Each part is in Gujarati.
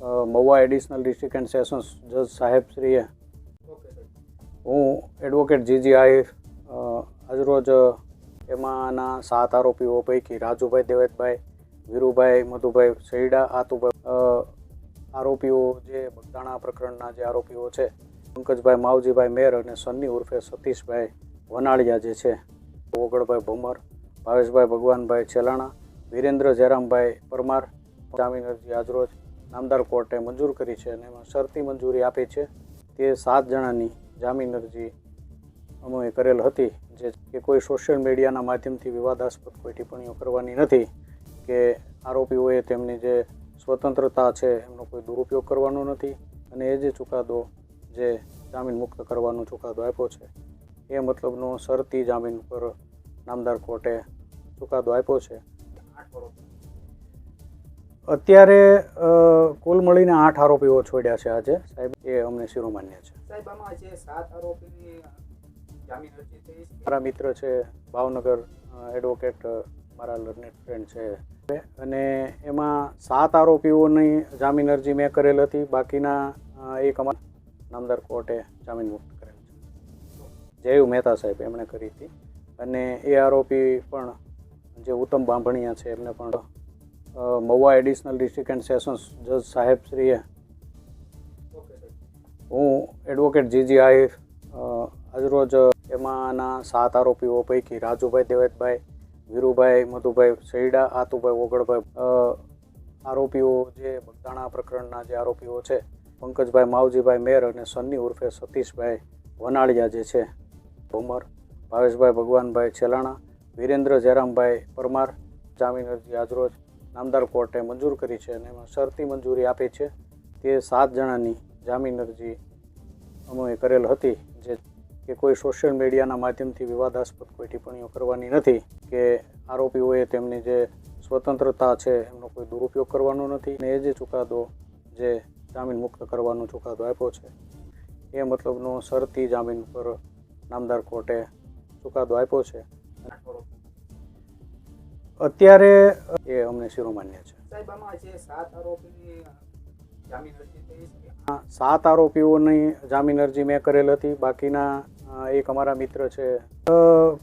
Mahuva additional district and sessions જજ સાહેબશ્રીએ હું એડવોકેટ જીજી જીજીઆઈ આજરોજ એમાંના સાત આરોપીઓ પૈકી રાજુભાઈ દેવેતભાઈ, વીરુભાઈ, મધુભાઈ સૈડા, આતુભાઈ આરોપીઓ જે બગદાણા પ્રકરણના જે આરોપીઓ છે, પંકજભાઈ માવજીભાઈ મેર અને સન્ની ઉર્ફે સતીશભાઈ વનાળિયા જે છે ઓગળભાઈ ભમર, ભાવેશભાઈ ભગવાનભાઈ છેલાણા, વિરેન્દ્ર જયરામભાઈ પરમાર જામીન અરજી આજરોજ નામદાર કોર્ટે મંજૂર કરી છે અને એમાં શરતી મંજૂરી આપી છે. તે સાત જણાની જામીન અરજી અમે કરેલ હતી, જે કે કોઈ સોશિયલ મીડિયાના માધ્યમથી વિવાદાસ્પદ કોઈ ટિપ્પણીઓ કરવાની નથી, કે આરોપીઓએ તેમની જે સ્વતંત્રતા છે એમનો કોઈ દુરુપયોગ કરવાનો નથી અને એ જે ચુકાદો જે જામીન મુક્ત કરવાનો ચુકાદો આપ્યો છે. એ મતલબનો શરતી જામીન પર નામદાર કોર્ટે ચુકાદો આપ્યો છે. અત્યારે કુલ મળીને આઠ આરોપીઓ છોડ્યા છે આજે. સાહેબ એ અમને શિરોમાન્ય છે. સાહેબ આમાં જે સાત આરોપીની જામીન અરજી થઈ છે. મારા મિત્ર છે ભાવનગર એડવોકેટ મારા લર્નેટ ફ્રેન્ડ છે. અને એમાં સાત આરોપીઓની જામીન અરજી મેં કરેલ હતી. બાકીના એક અમારા નામદાર કોર્ટે જામીન મુક્ત કરેલ છે. જયુ મહેતા સાહેબ એમણે કરી હતી. અને એ આરોપી પણ જે ઉત્તમ બાંભણિયા છે એમને પણ Mahuva additional district and sessions જજ સાહેબશ્રીએ હું એડવોકેટ જીજી આઈફ આજરોજ એમાંના સાત આરોપીઓ પૈકી રાજુભાઈ દેવેતભાઈ, વીરુભાઈ, મધુભાઈ સૈડા, આતુભાઈ ઓગળભાઈ આરોપીઓ જે બગદાણા પ્રકરણના જે આરોપીઓ છે, પંકજભાઈ માવજીભાઈ મેર અને સન્ની ઉર્ફે સતીશભાઈ વનાળિયા જે છે, ભૂમર, ભાવેશભાઈ ભગવાનભાઈ છેલાણા, વિરેન્દ્ર જયરામભાઈ પરમાર, જામીન અરજી આજરોજ નામદાર કોર્ટે મંજૂર કરી છે અને એમાં શરતી મંજૂરી આપી છે. તે સાત જણાની જામીન અરજી અમે કરેલ હતી, જે કે કોઈ સોશિયલ મીડિયાના માધ્યમથી વિવાદાસ્પદ કોઈ ટિપ્પણીઓ કરવાની નથી, કે આરોપીઓએ તેમની જે સ્વતંત્રતા છે એમનો કોઈ દુરુપયોગ કરવાનો નથી અને એ જે ચુકાદો જે જામીન મુક્ત કરવાનો ચુકાદો આપ્યો છે. એ મતલબનો શરતી જામીન પર નામદાર કોર્ટે ચુકાદો આપ્યો છે. અત્યારે એ અમને શિરોમાન્ય છે. સાત આરોપીઓની જામીન અરજી મેં કરેલ હતી. બાકીના એક અમારા મિત્ર છે.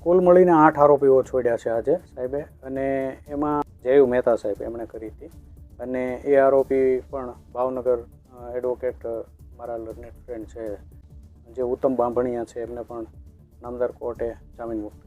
કુલ મળીને આઠ આરોપીઓ છોડ્યા છે આજે સાહેબે. અને એમાં જયુ મહેતા સાહેબ એમણે કરી હતી. અને એ આરોપી પણ ભાવનગર એડવોકેટ મારા લર્નેડ ફ્રેન્ડ છે. જે ઉત્તમ બાંભણિયા છે એમને પણ નામદાર કોર્ટે જામીન મુક્ત